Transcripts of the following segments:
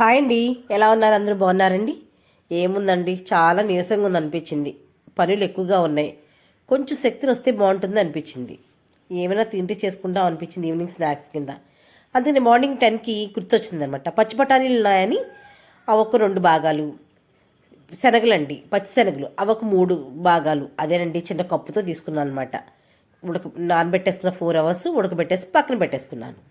Hi అండి. ఎలా ఉన్నారు? అందరూ బాగున్నారండి? ఏముందండి? చాలా నీరసంగా ఉంది అనిపించింది. పనులు ఎక్కువగా ఉన్నాయి. కొంచెం శక్తిని వస్తే బాగుంటుంది అనిపించింది. ఏమైనా తింటే చేసుకుంటాం అనిపించింది ఈవినింగ్ స్నాక్స్ కింద. అందుకని మార్నింగ్ టెన్కి గుర్తొచ్చింది అనమాట పచ్చి బఠానీలు ఉన్నాయని అవి ఒక రెండు భాగాలు. శనగలండి. పచ్చి శనగలు. అవి ఒక మూడు భాగాలు. అదేనండి చిన్న కప్పుతో తీసుకున్నాను అనమాట ఉడక నానబెట్టేసుకున్న ఫోర్ అవర్స్ ఉడకబెట్టేసి పక్కన పెట్టేసుకున్నాను.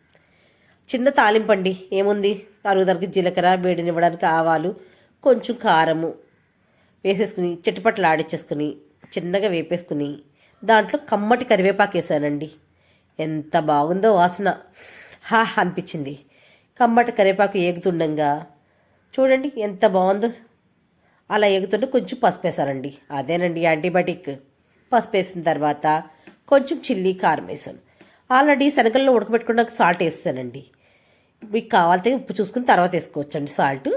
చిన్న తాలింపండి. ఏముంది? అరుగుదరకు జీలకర్ర వేడినివ్వడానికి ఆవాలు కొంచెం కారము వేసేసుకుని చిట్టుపట్లు ఆడిచ్చేసుకుని చిన్నగా వేపేసుకుని దాంట్లో కమ్మటి కరివేపాకు వేసానండి. ఎంత బాగుందో వాసన. హా అనిపించింది. కమ్మటి కరివేపాకు ఏగుతుండగా చూడండి ఎంత బాగుందో. అలా ఎగుతుంటే కొంచెం పసుపు వేసానండి. అదేనండి యాంటీబయాటిక్. పసుపు వేసిన తర్వాత కొంచెం చిల్లీ కారం వేసాను. ఆల్రెడీ శనగల్లో ఉడకబెట్టుకున్నాక సాల్ట్ వేస్తానండి మీకు కావాలితే ఉప్పు చూసుకుని తర్వాత వేసుకోవచ్చండి సాల్ట్.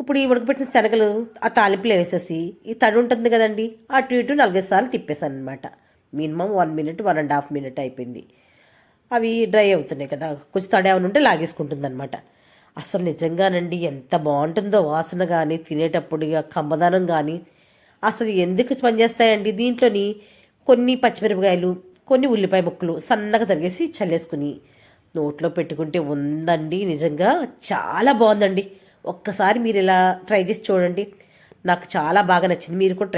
ఇప్పుడు ఈ ఉడకబెట్టిన శనగలు ఆ తాలింపులో వేసేసి ఈ తడి ఉంటుంది కదండి అటు ఇటు నలభై సార్లు తిప్పేశాను అనమాట minimum one minute one and half minute అయిపోయింది. అవి డ్రై అవుతున్నాయి కదా కొంచెం తడి ఏమైనా ఉంటే లాగేసుకుంటుంది అనమాట అసలు నిజంగానండి ఎంత బాగుంటుందో వాసన కానీ తినేటప్పుడు ఇక కమ్మదనం కానీ అసలు ఎందుకు పనిచేస్తాయండి దీంట్లోని కొన్ని పచ్చిమిరపకాయలు కొన్ని ఉల్లిపాయ ముక్కలు సన్నగా తరిగేసి చల్లేసుకుని నోట్లో పెట్టుకుంటే ఉందండి నిజంగా చాలా బాగుందండి. ఒక్కసారి మీరు ఇలా ట్రై చేసి చూడండి. నాకు చాలా బాగా నచ్చింది. మీరు కూడా ట్రై